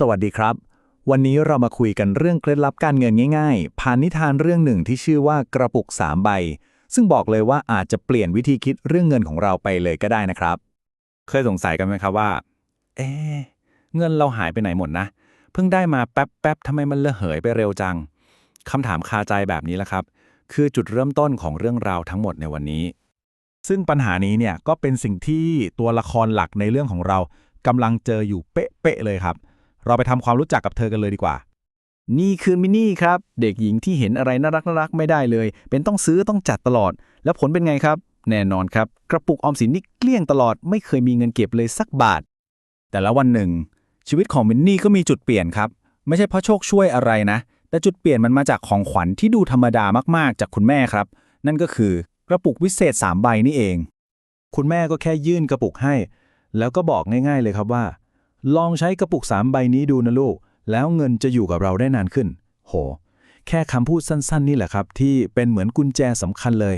สวัสดีครับ วันนี้เรามาคุยกันเรื่องเคล็ดลับการเงินง่ายๆ ผ่านนิทานเรื่องหนึ่งที่ชื่อว่ากระปุกสามใบ ซึ่งบอกเลยว่าอาจจะเปลี่ยนวิธีคิดเรื่องเงินของเราไปเลยก็ได้นะครับ เคยสงสัยกันไหมครับว่า เอ๊เงินเราหายไปไหนหมดนะ เพิ่งได้มาแป๊บๆทำไมมันระเหยไปเร็วจังคำถามคาใจแบบนี้แหละครับ คือจุดเริ่มต้นของเรื่องราวทั้งหมดในวันนี้ ซึ่งปัญหานี้เนี่ยก็เป็นสิ่งที่ตัวละครหลักในเรื่องของเรากำลังเจออยู่เป๊ะๆเลยครับ เราไปทำความรู้จักกับเธอกันเลยดีกว่า นี่คือมินนี่ครับ เด็กหญิงที่เห็นอะไรน่ารักน่ารักไม่ได้เลย เป็นต้องซื้อต้องจัดตลอด แล้วผลเป็นไงครับ แน่นอนครับ กระปุกออมสินนี่เกลี้ยงตลอดไม่เคยมีเงินเก็บเลยสักบาท แต่ละวันหนึ่ง ชีวิตของมินนี่ก็มีจุดเปลี่ยนครับ ไม่ใช่เพราะโชคช่วยอะไรนะ แต่จุดเปลี่ยนมันมาจากของขวัญที่ดูธรรมดามากๆ จากคุณแม่ครับ นั่นก็คือกระปุกวิเศษ3ใบนี่เอง คุณแม่ก็แค่ยื่นกระปุกให้ แล้วก็บอกง่าย ๆเลยครับว่า ลองใช้กระปุก 3 ใบนี้ดูนะลูก แล้วเงินจะอยู่กับเราได้นานขึ้น โห แค่คำพูดสั้น ๆ นี่แหละครับ ที่เป็นเหมือนกุญแจสำคัญเลย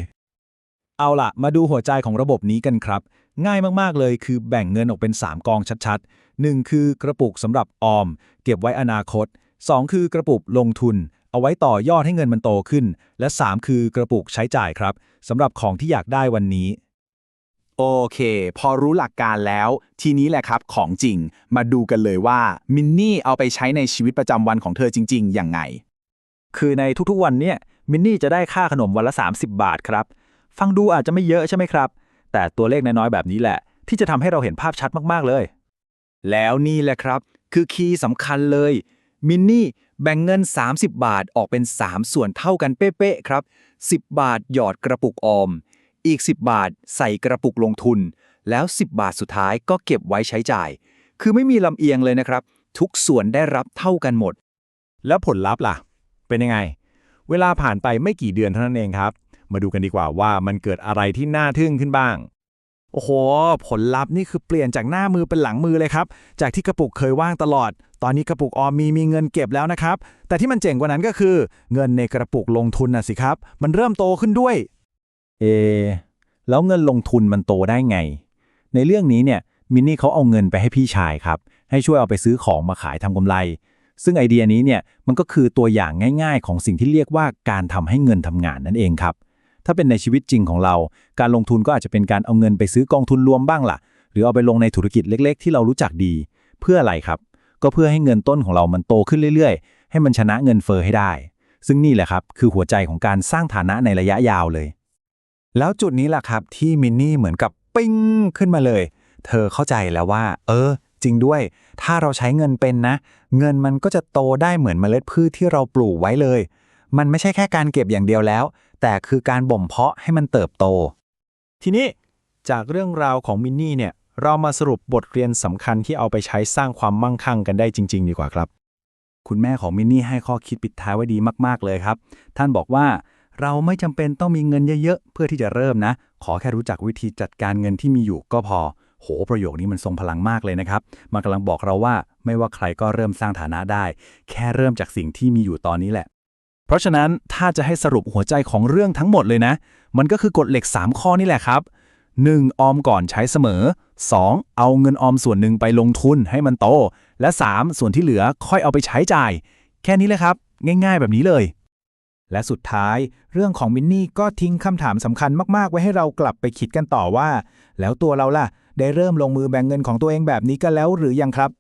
เอาล่ะ มาดูหัวใจของระบบนี้กันครับ ง่ายมากๆเลยคือแบ่งเงินออกเป็น 3 กองชัดๆ 1 คือกระปุกสำหรับออม เก็บไว้อนาคต 2 คือกระปุกลงทุน เอาไว้ต่อยอดให้เงินมันโตขึ้น และ 3 คือกระปุกใช้จ่ายครับสำหรับของที่อยากได้วันนี้ โอเค พอรู้หลักการแล้ว ทีนี้แหละครับของจริง มาดูกันเลยว่ามินนี่เอาไปใช้ในชีวิตประจำวันของเธอจริงๆอยังไง คือในทุกๆวันเนี่ยมินนี่จะได้ค่าขนมวันละ 30 บาทครับ ฟังดูอาจจะไม่เยอะใช่ไหมครับ แต่ตัวเลขน้อยๆแบบนี้แหละ ที่จะทำให้เราเห็นภาพชัดมากๆเลย แล้วนี่แหละครับ คือคีย์สำคัญเลย มินนี่แบ่งเงิน 30 บาทออกเป็น 3 ส่วนเท่ากันเป๊ะๆครับ 10 บาทหยอดกระปุกออม อีก 10 บาทใส่กระปุกลงทุน แล้ว 10 บาทสุดท้ายก็เก็บไว้ใช้จ่าย คือไม่มีลำเอียงเลยนะครับ ทุกส่วนได้รับเท่ากันหมด แล้วผลลัพธ์ล่ะ เป็นยังไง เวลาผ่านไปไม่กี่เดือนเท่านั้นเองครับ มาดูกันดีกว่าว่ามันเกิดอะไรที่น่าทึ่งขึ้นบ้าง โอ้โห ผลลัพธ์นี่คือเปลี่ยนจากหน้ามือเป็นหลังมือเลยครับ จากที่กระปุกเคยว่างตลอด ตอนนี้กระปุกออมมีมีเงินเก็บแล้วนะครับ แต่ที่มันเจ๋งกว่านั้นก็คือ เงินในกระปุกลงทุนน่ะสิครับ มันเริ่มโตขึ้นด้วย เอ แล้วเงินลงทุนมันโตได้ไง ในเรื่องนี้เนี่ยมินนี่เขาเอาเงินไปให้พี่ชายครับ ให้ช่วยเอาไปซื้อของมาขายทำกำไร ซึ่งไอเดียนี้เนี่ยมันก็คือตัวอย่างง่าย ๆ ของสิ่งที่เรียกว่าการทำให้เงินทำงานนั่นเองครับ ถ้าเป็นในชีวิตจริงของเรา การลงทุนก็อาจจะเป็นการเอาเงินไปซื้อกองทุนรวมบ้างล่ะ หรือเอาไปลงในธุรกิจเล็ก ๆ ที่เรารู้จักดี เพื่ออะไรครับ ก็เพื่อให้เงินต้นของเรามันโตขึ้นเรื่อยๆ ให้มันชนะเงินเฟอ้อให้ได้ ซึ่งนี่แหละครับคือหัวใจของการสร้างฐานะในระยะยาวเลย แล้วจุดนี้แหละครับที่มินนี่เหมือนกับปิ้งขึ้นมาเลย เธอเข้าใจแล้วว่า เออ จริงด้วย ถ้าเราใช้เงินเป็นนะ เงินมันก็จะโตได้เหมือนเมล็ดพืชที่เราปลูกไว้เลย มันไม่ใช่แค่การเก็บอย่างเดียวแล้ว แต่คือการบ่มเพาะให้มันเติบโต ทีนี้จากเรื่องราวของมินนี่เนี่ยเรามาสรุปบทเรียนสำคัญที่เอาไปใช้สร้างความมั่งคั่งกันได้จริง ๆ ดีกว่าครับ คุณแม่ของมินนี่ให้ข้อคิดปิดท้ายไว้ดีมาก ๆ เลยครับ ท่านบอกว่า เราไม่จำเป็นต้องมีเงินเยอะๆ เพื่อที่จะเริ่มนะ ขอแค่รู้จักวิธีจัดการเงินที่มีอยู่ก็พอ โห ประโยคนี้มันทรงพลังมากเลยนะครับ มันกำลังบอกเราว่าไม่ว่าใครก็เริ่มสร้างฐานะได้ แค่เริ่มจากสิ่งที่มีอยู่ตอนนี้แหละ เพราะฉะนั้นถ้าจะให้สรุปหัวใจของเรื่องทั้งหมดเลยนะ มันก็คือกฎเหล็ก 3 ข้อนี่แหละครับ 1. ออมก่อนใช้เสมอ 2. เอาเงินออมส่วนหนึ่งไปลงทุนให้มันโต และ 3. ส่วนที่เหลือค่อยเอาไปใช้จ่าย แค่นี้เลยครับ ง่าย ๆ แบบนี้เลย และสุดท้าย เรื่องของมินนี่ก็ทิ้งคำถามสำคัญมาก ๆ ไว้ให้เรากลับไปคิดกันต่อว่า แล้วตัวเราล่ะ ได้เริ่มลงมือแบ่งเงินของตัวเองแบบนี้กันแล้วหรือยังครับ